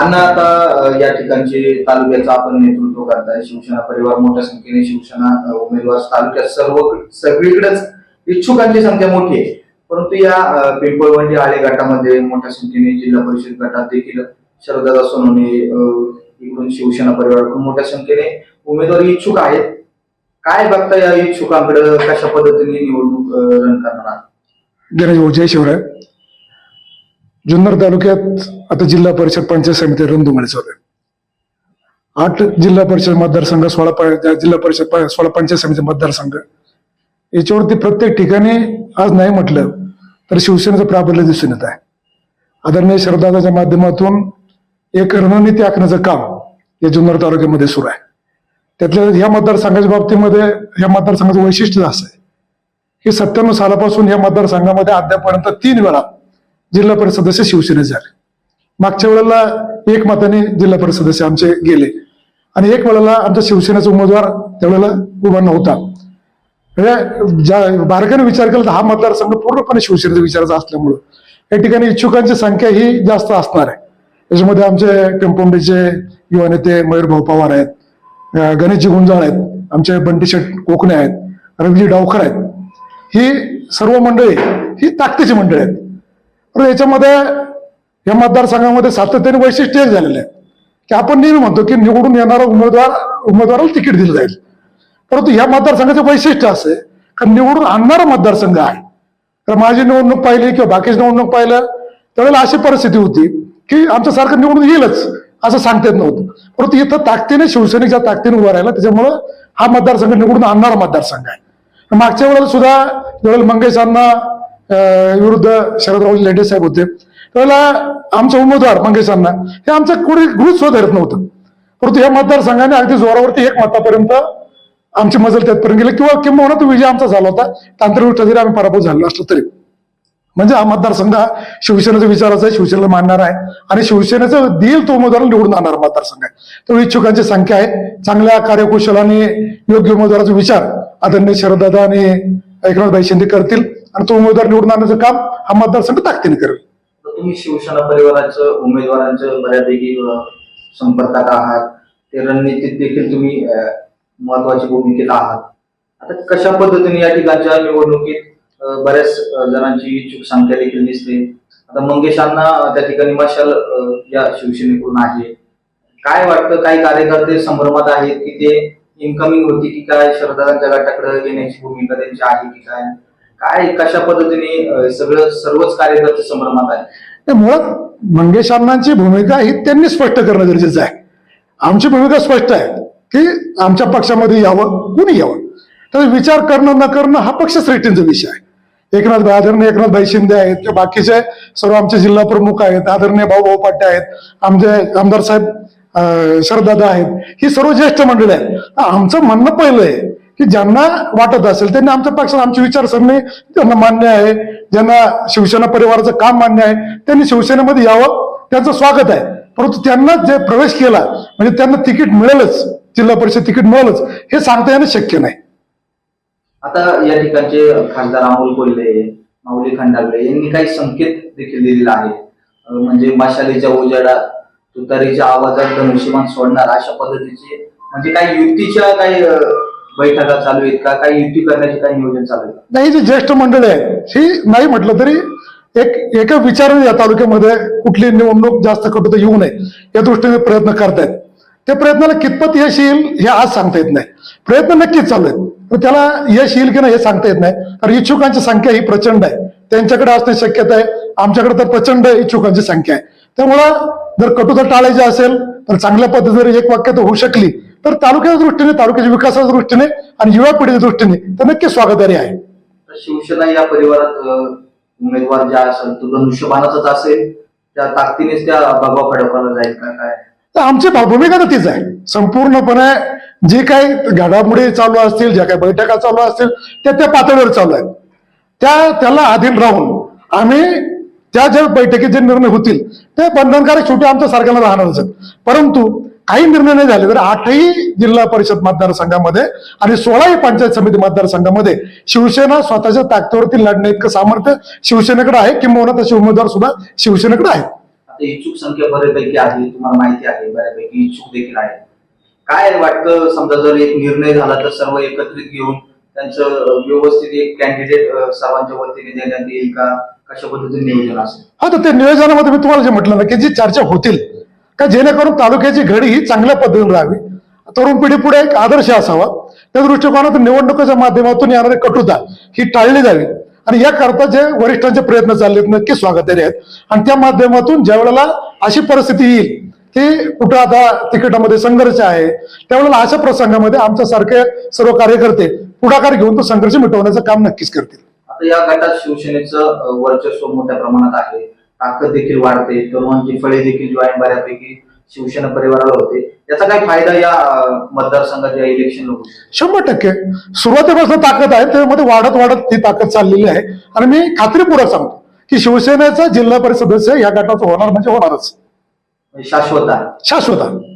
अण्णा आता या ठिकाणचे तालुक्याचं आपण नेतृत्व करताय. शिवसेना परिवार मोठ्या संख्येने शिवसेना उमेदवार तालुक्यात सर्व सगळीकडेच इच्छुकांची संख्या मोठी आहे. परंतु या पिंपळवंडी आळे गटामध्ये मोठ्या संख्येने जिल्हा परिषद गटात देखील शरदादा सोनवणे इकडून शिवसेना परिवाराकडून मोठ्या संख्येने उमेदवार इच्छुक आहेत. काय बघता या इच्छुकांकडे? कशा पद्धतीने निवडणूक रन करणार जय शिवराय. जुन्नर तालुक्यात आता जिल्हा परिषद पंचायत समिती रणधुमाळी चालू आहे. आठ जिल्हा परिषद मतदारसंघ सोळा जिल्हा परिषद सोळा पंचायत समिती मतदारसंघ. याच्यावरती प्रत्येक ठिकाणी आज नाही म्हटलं तर शिवसेनेचं प्राबल्य दिसून येत आहे. आदरणीय श्रद्धाच्या माध्यमातून एक रणनीती आखण्याचं काम या जुन्नर तालुक्यामध्ये सुरू आहे. त्यातल्या ह्या मतदारसंघाच्या बाबतीमध्ये ह्या मतदारसंघाचं वैशिष्ट्य असं आहे. की सत्त्याण्णव सालापासून या मतदारसंघामध्ये अद्यापर्यंत तीन वेळा जिल्हा परिषद सदस्य शिवसेनेचे झाले. मागच्या वेळेला एक मताने जिल्हा परिषद सदस्य आमचे गेले. आणि एक वेळेला आमचा शिवसेनेचा उमेदवार त्यावेळेला उभा नव्हता. म्हणजे ज्या बारकाने विचार केला तर हा मतदारसंघ पूर्णपणे शिवसेनेचा विचाराचा असल्यामुळं. या ठिकाणी इच्छुकांची संख्या ही जास्त असणार आहे. त्याच्यामध्ये आमचे कंपाऊंडीचे युवा नेते मयूर भाऊ पवार आहेत गणेशजी गुंजाळ आहेत आमचे बंटी शेठ कोकणे आहेत रवीजी डावकर आहेत. ही सर्व मंडळी ही ताकदीची मंडळी आहेत. पण याच्यामध्ये या मतदारसंघामध्ये सातत्याने वैशिष्ट्य एक झालेलं आहे. की आपण नेहमी म्हणतो की निवडून येणारा उमेदवार उमेदवाराला तिकीट दिलं जाईल. परंतु या मतदारसंघाचं वैशिष्ट्य असं आहे का निवडून आणणारा मतदारसंघ आहे. तर माझी निवडणूक पाहिली किंवा बाकीची निवडणूक पाहिलं त्यावेळेला अशी परिस्थिती होती की आमच्यासारखं निवडून येईलच असं सांगता येत नव्हतं. परंतु इथं ताकदीने शिवसेनेच्या ताकदीने उभा राहिला त्याच्यामुळं हा मतदारसंघ निवडून आणणारा मतदारसंघ आहे. मागच्या वेळेला सुद्धा ज्यावेळेला मंगेशांना विरुद्ध शरदराव लेंडे साहेब होते. त्यावेळेला आमचा उमेदवार मंगेशांना हे आमचं कोणी गृह सुद्धा धरत नव्हतं. परंतु या मतदारसंघाने अगदी जोरावरती एक मतापर्यंत आमची मजल त्यातपर्यंत गेली. किंवा किंवा तो विजय आमचा झाला होता. तांत्रिक जरी आम्ही पराभूत झालो असलो तरी. म्हणजे हा मतदारसंघ हा शिवसेनेचा विचाराचा आहे शिवसेनेला मानणार आहे. आणि शिवसेनेचं देईल तो उमेदवार निवडून आणणार मतदारसंघ आहे. तर इच्छुकांची संख्या आहे. चांगल्या कार्यकुशल आणि योग्य उमेदवाराचा विचार आदरणीय शरददादा आणि एकनाथभाई शिंदे करतील. आणि तो उमेदवार निवडून आणण्याचं काम हा मतदारसंघ ताकदीने करेल. तुम्ही शिवसेना परिवाराचं उमेदवारांचं बऱ्यापैकी संपर्कात आहात. ते रणनीतीत देखील तुम्ही महत्वाची भूमिकेत आहात. आता कशा पद्धतीने या ठिकाणच्या निवडणुकीत बऱ्याच जणांची इच्छुक संख्या देखील दिसते? आता मंगेशांना त्या ठिकाणी मशाल या शिवसेनेकडून आहे. काय वाटतं काही कार्यकर्ते संभ्रमात आहेत की ते इन्कमिंग होती की काय शरदांच्या गटाकडे येण्याची भूमिका त्यांची आहे की काय? काय कशा पद्धतीने सगळं सर्वच कार्यकर्ते संभ्रमात आहे मुळात मंगेश अण्णांची भूमिका ही त्यांनी स्पष्ट करणं गरजेचं आहे. आमची भूमिका स्पष्ट आहे की आमच्या पक्षामध्ये यावं कुणी यावं? तर विचार करणं न करणं हा पक्ष श्रेष्ठींचा विषय आहे. एकनाथ आदरणीय एकनाथ भाई शिंदे आहेत किंवा बाकीचे सर्व आमचे जिल्हा प्रमुख आहेत आदरणीय भाऊ भाऊ पाटे आहेत आमचे आमदार साहेब अं, शरदादा आहेत ही सर्व ज्येष्ठ मंडळी आहेत. आमचं म्हणणं पहिलं आहे की ज्यांना वाटत असेल त्यांनी आमच्या पक्षात आमची विचारसरणी त्यांना मान्य आहे ज्यांना शिवसेना परिवाराचं काम मान्य आहे त्यांनी शिवसेनेमध्ये यावं त्यांचं स्वागत आहे. परंतु त्यांना जे प्रवेश केला म्हणजे त्यांना तिकीट मिळेलच जिल्हा परिषद तिकीट मिळेलच हे सांगता येणं शक्य नाही. आता या ठिकाणचे खासदार अमोल कोल्हे माऊली खंडागळे यांनी काही संकेत देखील दिलेला आहे. म्हणजे मशालीच्या उजाडात तुतारीच्या आवाजात धनुष्यमान सोडणार अशा पद्धतीचे म्हणजे काही युतीच्या काही बैठका चालू आहेत का? काही युती करण्याचे काही नियोजन चालू आहे नाही जी ज्येष्ठ मंडळ आहे ही नाही म्हटलं तरी एक एका विचाराने या तालुक्यामध्ये कुठली निवडणूक जास्त कटुता येऊ नये या दृष्टीने प्रयत्न करतायत. त्या प्रयत्नाला कितपत यश येईल हे आज सांगता येत नाही. प्रयत्न नक्कीच चालू आहेत पण त्याला यश येईल की नाही हे सांगता येत नाही. कारण इच्छुकांची संख्या ही प्रचंड आहे. त्यांच्याकडे असणे शक्यता आहे आमच्याकडे तर प्रचंड इच्छुकांची संख्या आहे. त्यामुळं जर कटुता टाळायची असेल तर चांगल्या पद्धतीने एक वाक्य तर होऊ शकली. तर तालुक्याच्या दृष्टीने तालुक्याच्या विकासाच्या दृष्टीने आणि युवा पिढीच्या दृष्टीने तर नक्कीच स्वागतारी आहे. शिवसेना या परिवारात उमेदवार ज्या असेल तो धनुष्यबाणाचाच असेल त्या ताकदीनेच त्या बाबा फडकवायला जाईल का काय? तर आमची भूमिका तर तीच आहे. संपूर्णपणे जे काही घडामोडी चालू असतील ज्या काही बैठका चालू असतील त्या त्या पातळीवर चालू आहेत. त्या त्याला अधीन राहून आम्ही त्या ज्या बैठकीत जे निर्णय होतील ते बंधनकारक शेवटी आमच्या सारख्याला राहणारच परंतु काही निर्णय नाही झाले तर आठही जिल्हा परिषद मतदारसंघामध्ये आणि सोळाही पंचायत समिती मतदारसंघामध्ये शिवसेना स्वतःच्या ताकदीवरती लढणं इतकं सामर्थ्य शिवसेनेकडे आहे किंबहुना तसे उमेदवार सुद्धा शिवसेनेकडे आहेत. तर इच्छुक संख्या बऱ्यापैकी आहे तुम्हाला माहिती आहे बऱ्यापैकी इच्छुक देखील आहे काय वाटतं समजा जर एक निर्णय झाला तर सर्व एकत्रित घेऊन त्यांचं व्यवस्थित एक कॅन्डिडेट सर्वांच्या वतीने देण्यात येईल का? कशा पद्धतीने नियोजन असेल? हा तर त्या नियोजनामध्ये मी तुम्हाला जे म्हटलं ना की जी चर्चा होतील का जेणेकरून तालुक्याची घडी ही चांगल्या पद्धतीने राहावी? तरुण पिढी पुढे एक आदर्श असावा. त्या दृष्टिकोनातून निवडणुकीच्या माध्यमातून येणारी कटुता ही टाळली जावी. आणि याकरता जे वरिष्ठांचे प्रयत्न चालले आहेत नक्की स्वागतार्ह आहेत. आणि त्या माध्यमातून ज्या वेळेला अशी परिस्थिती येईल की कुठं आता तिकिटामध्ये संघर्ष आहे त्यावेळेला अशा प्रसंगामध्ये आमच्यासारखे सर्व कार्यकर्ते पुढाकार घेऊन तो संघर्ष मिटवण्याचं काम नक्कीच करतील. आता या गटात शिवसेनेचं वर्चस्व मोठ्या प्रमाणात आहे. ताकद देखील वाढते तरुणांची फळे देखील जॉईन बऱ्यापैकी शिवसेना परिवाराला होते. याचा काय फायदा या अं, मतदारसंघात या इलेक्शनला होऊ शकतो? शंभर टक्के. सुरुवातीपासून ताकद आहे त्यामध्ये वाढत वाढत ती ताकद चाललेली आहे. आणि मी खात्रीपूर्वक सांगतो की शिवसेनेचा जिल्हा परिषद सदस्य या गटाचं होणार म्हणजे होणारच. म्हणजे शाश्वत आहे. शाश्वत आहे.